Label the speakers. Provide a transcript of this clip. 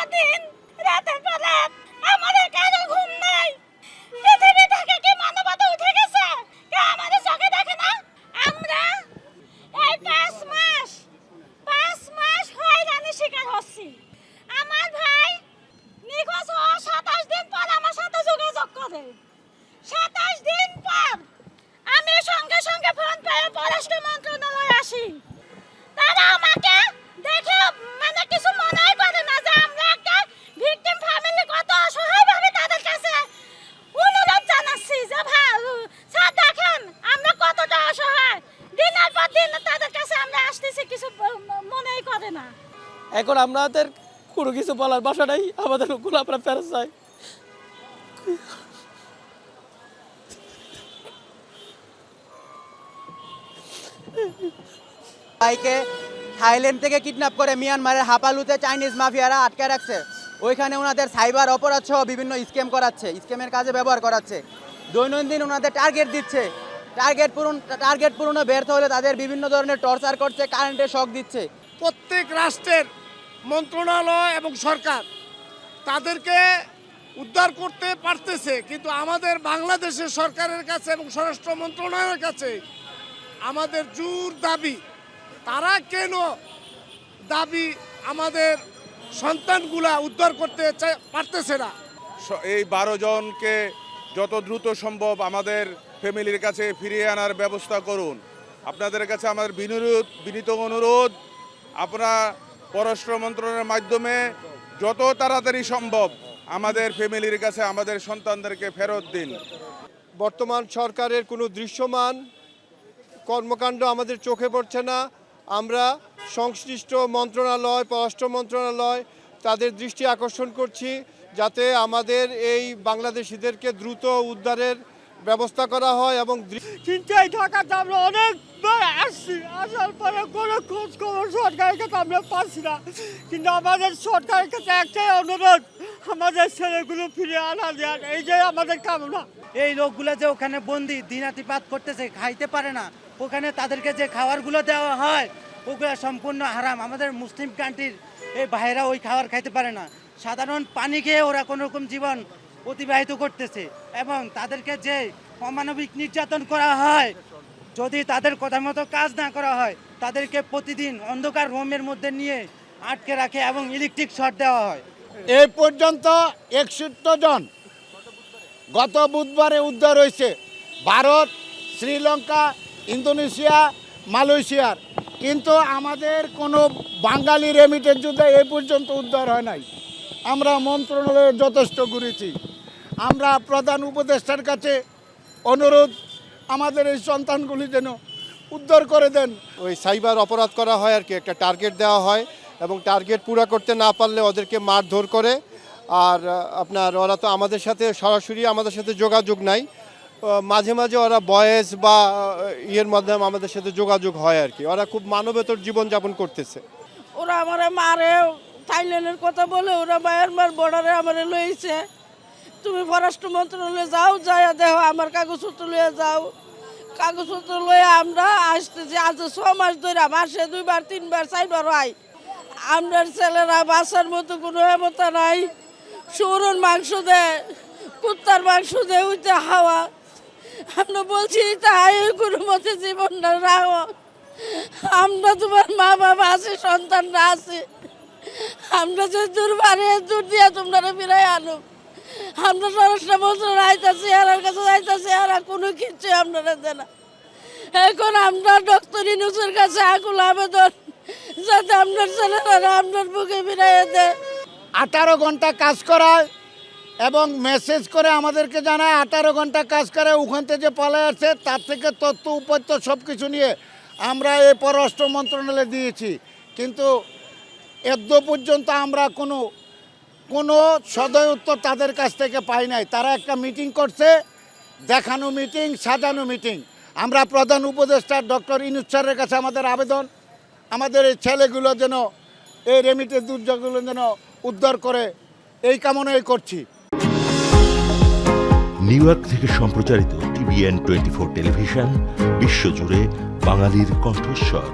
Speaker 1: পর দিন রাতের পর রাত আমাদের কারও ঘুম নাই পৃথিবী থেকে কি মানবতা উঠে গেছে কেউ আমাদের চোখে দেখে না আমরা এই পাঁচ মাস পাঁচ মাস হয়রানির শিকার হচ্ছি আমার ভাই নিখোঁজ হওয়ার সাতাশ দিন পর আমার সাথে যোগাযোগ করে সাতাশ দিন পর আমি সঙ্গে সঙ্গে ফোন পেয়ে পররাষ্ট্র মন্ত্রণালয়ে আসি তারা আমাকে দেখে মানে কিছু মনেই করে না যে আমরা একটা ভিকটিম ফ্যামিলি কত অসহায়ভাবে তাদের কাছে অনুরোধ জানাচ্ছি যে ভাই স্যার দেখেন আমরা কতটা অসহায় দিনের পর দিন তাদের কাছে আমরা আসতেছি কিছু ব- মনেই করে না
Speaker 2: এখন আমাদের কোনো কিছু বলার বাসা নাই আমাদের ওগুলো আমরা ফেরত চাই।
Speaker 3: ভাইকে থাইল্যান্ড থেকে কিডন্যাপ করে মিয়ানমারের হাপালুতে চাইনিজ মাফিয়ারা আটকে রাখছে। ওইখানে ওনাদের সাইবার অপরাধ সহ বিভিন্ন স্ক্যাম করাচ্ছে স্ক্যামের কাজে ব্যবহার করাচ্ছে। দৈনন্দিন ওনাদের টার্গেট দিচ্ছে। টার্গেট পূরণ টার্গেট পূরণে ব্যর্থ হলে তাদের বিভিন্ন ধরনের টর্চার করছে কারেন্টের শক দিচ্ছে।
Speaker 4: প্রত্যেক রাষ্ট্রের মন্ত্রণালয় এবং সরকার তাদেরকে উদ্ধার করতে পারতেছে, কিন্তু আমাদের বাংলাদেশের সরকারের কাছে এবং স্বরাষ্ট্র মন্ত্রণালয়ের কাছে আমাদের জোর দাবি। তারা কেন দাবি আমাদের সন্তানগুলা উদ্ধার করতে পারতেছে না?
Speaker 5: এই বারো জনকে যত দ্রুত সম্ভব আমাদের ফ্যামিলির কাছে ফিরিয়ে আনার ব্যবস্থা করুন। আপনাদের কাছে আমাদের বিনুরোধ বিনীত অনুরোধ, আপনারা পররাষ্ট্র মন্ত্রণালয়ের মাধ্যমে যত তাড়াতাড়ি সম্ভব আমাদের ফ্যামিলির কাছে, আমাদের সন্তানদেরকে ফেরত দিন।
Speaker 6: বর্তমান সরকারের কোনো দৃশ্যমান কর্মকাণ্ড আমাদের চোখে পড়ছে না। আমরা সংশ্লিষ্ট মন্ত্রণালয়, পররাষ্ট্র মন্ত্রণালয় তাদের দৃষ্টি আকর্ষণ করছি যাতে আমাদের এই বাংলাদেশিদেরকে দ্রুত উদ্ধারের ব্যবস্থা করা হয় এবং
Speaker 4: কিন্তু এই ঢাকাতে আমরা অনেকবার আসছি। আসার পরে কোনো খোঁজ খবর সরকারের কাছে আমরা পাচ্ছি না। কিন্তু আমাদের সরকারের কাছে একটাই অনুরোধ আমাদের ছেলেগুলো ফিরে আনা যায় এই যে আমাদের কামনা।
Speaker 7: এই লোকগুলো যে ওখানে বন্দি দিনাতিপাত করতেছে খাইতে পারে না। ওখানে তাদেরকে যে খাবারগুলো দেওয়া হয় ওগুলো সম্পূর্ণ হারাম। আমাদের মুসলিম কান্ট্রির এই ভাইরা ওই খাবার খাইতে পারে না। সাধারণ পানি খেয়ে ওরা কোনো রকম জীবন অতিবাহিত করতেছে এবং তাদেরকে যে অমানবিক নির্যাতন করা হয়, যদি তাদের কথা মতো কাজ না করা হয়, তাদেরকে প্রতিদিন অন্ধকার রোমের মধ্যে নিয়ে আটকে রাখে এবং ইলেকট্রিক শর্ট দেওয়া হয়।
Speaker 8: এই পর্যন্ত একষট্টি জন গত বুধবারে উদ্ধার হয়েছে। ভারত, শ্রীলঙ্কা, ইন্দোনেশিয়া, মালয়েশিয়ার। কিন্তু আমাদের কোনো বাঙালি রেমিটের যুদ্ধে এ পর্যন্ত উদ্ধার হয় নাই। আমরা মন্ত্রণালয়ে যথেষ্ট ঘুরেছি। আমরা প্রধান উপদেষ্টার কাছে অনুরোধ আমাদের এই সন্তানগুলি যেন উদ্ধার করে দেন।
Speaker 6: ওই সাইবার অপরাধ করা হয় আর কি একটা টার্গেট দেওয়া হয় এবং টার্গেট পুরো করতে না পারলে ওদেরকে মারধর করে। আর আপনার ওরা তো আমাদের সাথে সরাসরি আমাদের সাথে যোগাযোগ নাই। মাঝে মাঝে ওরা বয়েস বা ইয়ের মাধ্যমে আমাদের সাথে যোগাযোগ হয় আর কি। ওরা খুব মানবেতর জীবনযাপন করতেছে।
Speaker 1: ওরা আমার মারে থাইল্যান্ডের কথা বলে ওরা মায়ানমার বর্ডারে আমারে লইছে। তুমি পররাষ্ট্র মন্ত্রণালয়ে যাও, যাইয়া দেখো আমার কাগজপত্র লয়ে যাও। কাগজপত্র লইয়া আমরা আসতেছি, আজ ছ মাস ধরে মাসে দুইবার, তিনবার, চারবার হয়। আমরার ছেলেরা বাসার মতো কোনো হেমতা নাই। সৌরন মাংস দেয় কুত্তার মাংস দেয় ওইটা হাওয়া। আমরা বলছি তাই কোনো মতে জীবনটা রাখো আমরা তোমার মা বাবা আছে, সন্তানরা আছে। আমরা যে দূর বাড়ি, দূর দিয়া তোমরা ফিরাই আনো। আমরা স্বরাষ্ট্র মন্ত্রণ আইতাছি, এরার কাছে যাইতাছি, এরা কোনো কিচ্ছু আপনারা দেয় না। এখন আমরা ডক্টর ইনুসের কাছে আকুল আবেদন, যাতে আপনার ছেলেরা আপনার বুকে ফিরাই দেয়।
Speaker 8: আঠারো ঘণ্টা কাজ করায় এবং মেসেজ করে আমাদেরকে জানায়, আঠারো ঘণ্টা কাজ করে ওখান থেকে যে পালায় আসছে, তার থেকে তথ্য, উপাত্য সব কিছু নিয়ে আমরা এই পররাষ্ট্র মন্ত্রণালয়ে দিয়েছি। কিন্তু এদ্য পর্যন্ত আমরা কোনো কোনো সদয় উত্তর তাদের কাছ থেকে পাই নাই। তারা একটা মিটিং করছে, দেখানো মিটিং সাজানো মিটিং আমরা প্রধান উপদেষ্টা ডক্টর ইনুস স্যারের কাছে আমাদের আবেদন, আমাদের এই ছেলেগুলো যেন, এই রেমিটের দুর্যোগগুলো যেন উদ্ধার করে, এই কামনাই করছি।
Speaker 9: নিউ ইয়র্ক থেকে সম্প্রচারিত টিভিএন টোয়েন্টি ফোর টেলিভিশন, বিশ্বজুড়ে বাঙালির কণ্ঠস্বর।